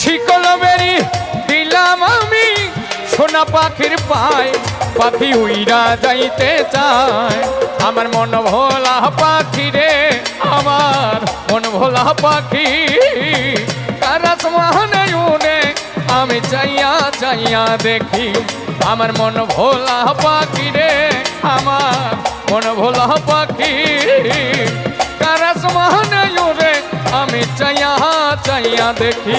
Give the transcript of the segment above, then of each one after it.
শিকল বেরি দিলাম আমি। সোনা পাখির পায়, পাখি উইরা যাইতে চায়। আমার মন ভোলা পাখি রে, আমার মন ভোলা পাখি। কারাস মহানে উনে আমি চাইয়া চাইয়া দেখি। আমার মন ভোলা পাখি রে, আমার মন ভোলা পাখি। কারাস মহানে উনে আমি চাইয়া চাইয়া দেখি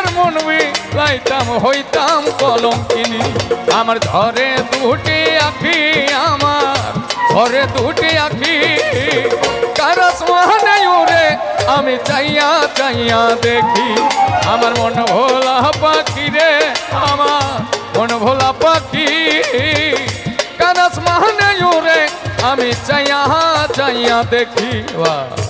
আর মনবি লাইতাম হইতাম কলঙ্কিনী। আমার ধরে দুটি আখি আমার ধরে দুটি আখি। কারস মহানে উড়ে আমি চাইয়া চাইয়া দেখি। আমার মন ভোলা পাখি রে আমার, মন ভোলা পাখি। কারস মহানে উড়ে আমি চাইয়া চাইয়া দেখি। বাহ।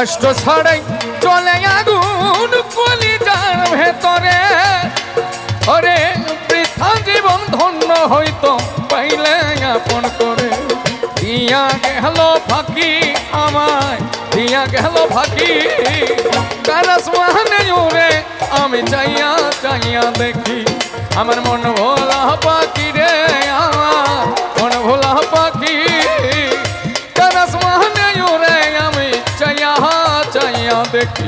কষ্ট ছাড়াই চলে আগুন কলিজার ভেতরে। ওরে বৃথা জীবন ধন্য হইতো পাইলে আপন করে। দিয়া গেল ফাঁকি আমায়, দিয়া গেল ফাঁকি। কারাস মহানে উড়ে আমি চাইয়া চাইয়া দেখি, আমার মন ভোলা পাখি রে আমার। চাইয়া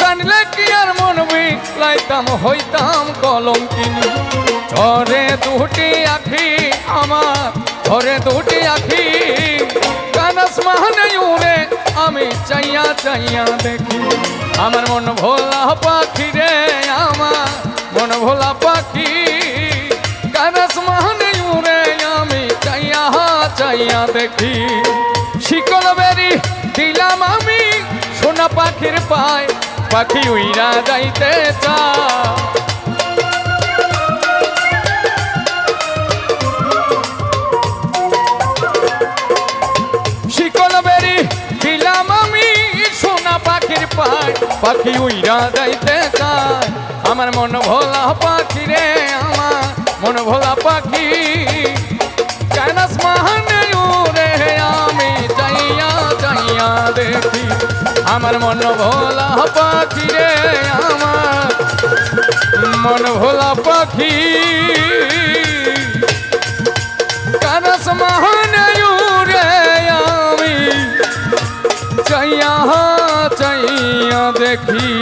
জানলে কি আর মন লাইতাম হইতাম কলঙ্কিনী। ঝরে দুটি আখি আমার, ঝরে দুটি আখি। কানস মাহনে উড়ে আমি চাইয়া চাইয়া দেখি। আমার মন ভোলা পাখি রে আমার, মন ভোলা পাখি। কানস মাহনে উড়ে আমি চাইয়া চাইয়া দেখি। শিকল বেরি দিলাম আমি, সোনা পাখির পায় পাখি উইরা যাইতে চায় শিকল বেরি দিলাম আমি সোনা পাখির পায় পাখি উইরা যাইতে চায় আমার মন ভোলা পাখি রে আমার, মন ভোলা পাখি। কানাস মাহানে উড়ে আমি চাইয়া চাইয়া দেখি। আমার মন ভোলা পাখি রে আমার। মন ভোলা পাখি। কারস মহানয়ু রে আমি, চাইয়া চাইয়া দেখি।